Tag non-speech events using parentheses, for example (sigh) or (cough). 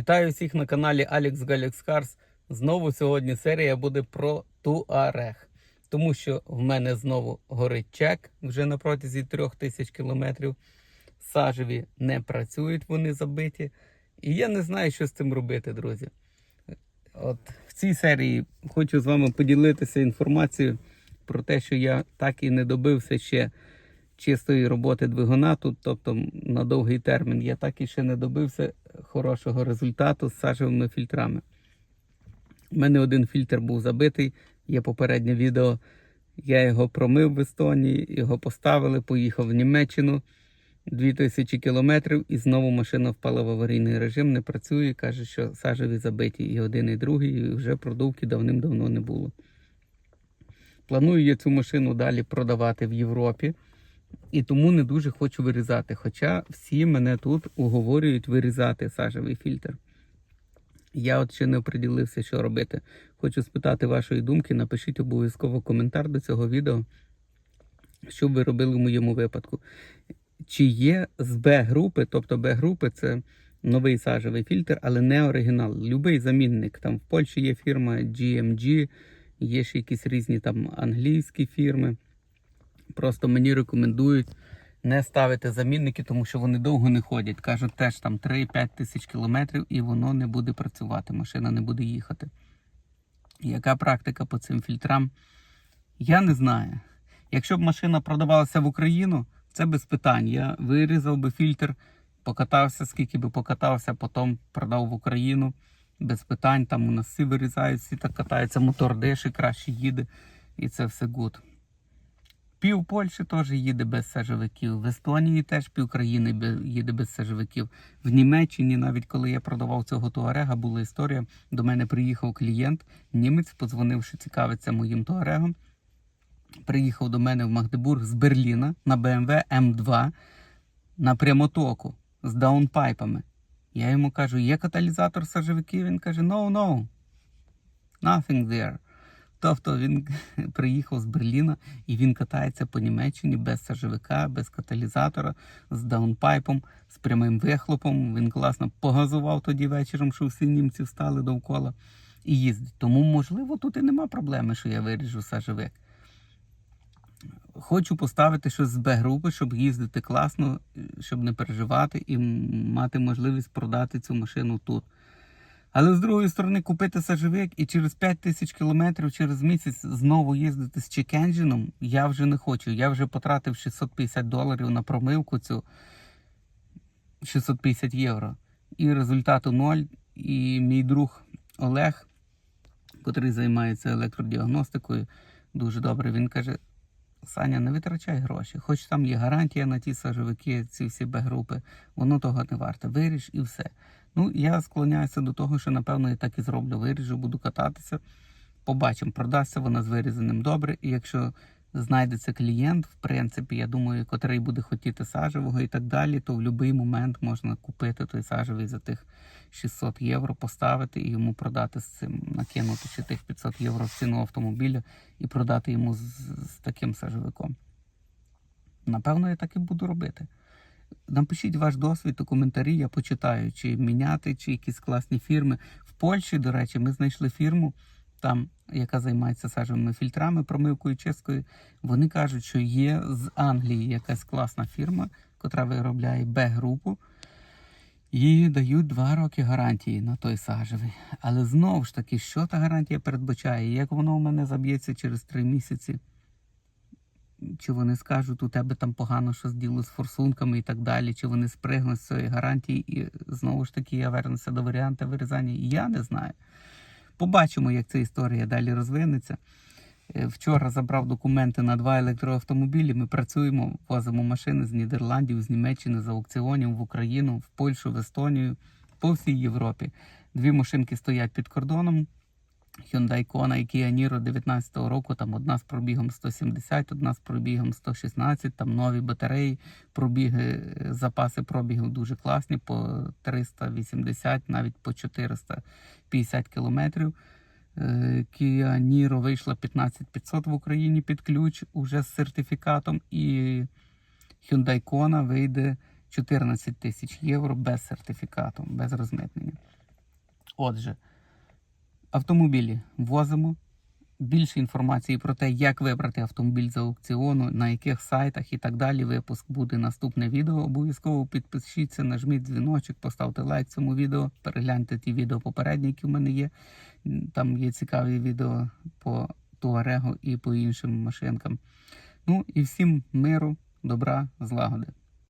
Вітаю всіх на каналі Alex Galax Cars. Знову сьогодні серія буде про Туарег. Тому що в мене знову горить чек вже на протязі 3000 кілометрів. Сажеві не працюють, вони забиті. І я не знаю, що з цим робити, друзі. От в цій серії хочу з вами поділитися інформацією про те, що я так і не добився ще чистої роботи двигуна тут, тобто на довгий термін, я так і ще не добився хорошого результату з сажевими фільтрами. У мене один фільтр був забитий, є попереднє відео. Я його промив в Естонії, його поставили, поїхав в Німеччину 2000 кілометрів і знову машина впала в аварійний режим, не працює. Каже, що сажеві забиті і один, і другий, і вже продувки давним-давно не було. Планую я цю машину далі продавати в Європі. І тому не дуже хочу вирізати. Хоча всі мене тут уговорюють вирізати сажевий фільтр. Я от ще не оприділився, що робити. Хочу спитати вашої думки. Напишіть обов'язково коментар до цього відео, що ви робили в моєму випадку. Чи є з Б-групи, тобто Б-групи це новий сажевий фільтр, але не оригінал. Любий замінник. Там в Польщі є фірма GMG, є ще якісь різні там англійські фірми. Просто мені рекомендують не ставити замінники, тому що вони довго не ходять. Кажуть, теж там 3-5 тисяч кілометрів і воно не буде працювати, машина не буде їхати. Яка практика по цим фільтрам? Я не знаю. Якщо б машина продавалася в Україну, це без питань. Я вирізав би фільтр, покатався, скільки би покатався, потім продав в Україну. Без питань, там у нас всі вирізають, всі так катаються, мотор деші, краще їде, і це все гуд. Пів Польщі теж їде без сажовиків. В Естонії теж пів країни їде без сажовиків. В Німеччині, навіть коли я продавав цього туарега, була історія. До мене приїхав клієнт, німець, подзвонивши, цікавиться моїм туарегом. Приїхав до мене в Магдебург з Берліна на BMW M2 на прямотоку з даунпайпами. Я йому кажу, є каталізатор сажовиків? Він каже, no, no, nothing there. Тобто він (laughs) приїхав з Берліна і він катається по Німеччині без сажовика, без каталізатора, з даунпайпом, з прямим вихлопом. Він класно погазував тоді вечором, що всі німці встали довкола і їздить. Тому, можливо, тут і нема проблеми, що я виріжу сажовик. Хочу поставити щось з Б-групи, щоб їздити класно, щоб не переживати і мати можливість продати цю машину тут. Але з другої сторони, купити сажовик і через 5 тисяч кілометрів через місяць знову їздити з чекенджином, я вже не хочу. Я вже потратив 650 доларів на промивку цю 650 євро. І результату ноль. І мій друг Олег, котрий займається електродіагностикою, дуже добре. Він каже: Саня, не витрачай гроші. Хоч там є гарантія на ті сажовики, ці всі Б-групи, воно того не варте. Виріж і все. Ну, я склоняюся до того, що напевно я так і зроблю. Виріжу, буду кататися. Побачимо, продасться вона з вирізаним добре. І якщо знайдеться клієнт, в принципі, я думаю, котрий буде хотіти сажевого і так далі, то в будь-який момент можна купити той сажевий за тих 600 євро, поставити і йому продати з цим, накинути ще тих 500 євро в ціну автомобіля і продати йому з, з таким сажевиком. Напевно, я так і буду робити. Напишіть ваш досвід у коментарі, я почитаю, чи міняти, чи якісь класні фірми. В Польщі, до речі, ми знайшли фірму, там, яка займається сажевими фільтрами, промивкою, чисткою. Вони кажуть, що є з Англії якась класна фірма, котра виробляє Б-групу. І дають два роки гарантії на той сажевий. Але знову ж таки, що та гарантія передбачає? Як воно у мене заб'ється через три місяці? Чи вони скажуть, у тебе там погано щось діло з форсунками і так далі, чи вони спригнуть з цієї гарантії, і знову ж таки я вернуся до варіанту вирізання. Я не знаю. Побачимо, як ця історія далі розвинеться. Е, Вчора забрав документи на два електроавтомобілі. Ми працюємо, возимо машини з Нідерландів, з Німеччини, з аукціонів в Україну, в Польщу, в Естонію, по всій Європі. Дві машинки стоять під кордоном. Hyundai Kona і Kia Niro 19-го року, там одна з пробігом 170, одна з пробігом 116, там нові батареї, пробіги, е, запаси пробігів дуже класні, по 380, навіть по 450 кілометрів. Е, Kia Niro вийшла 15500 в Україні під ключ уже з сертифікатом, і Hyundai Kona вийде 14 тисяч євро без сертифікату, без розмитнення. Отже, автомобілі возимо. Більше інформації про те, як вибрати автомобіль з аукціону, на яких сайтах і так далі. Випуск буде наступне відео. Обов'язково підпишіться, нажміть дзвіночок, поставте лайк цьому відео, перегляньте ті відео попередні, які в мене є. Там є цікаві відео по Туарегу і по іншим машинкам. Ну і всім миру, добра, злагоди.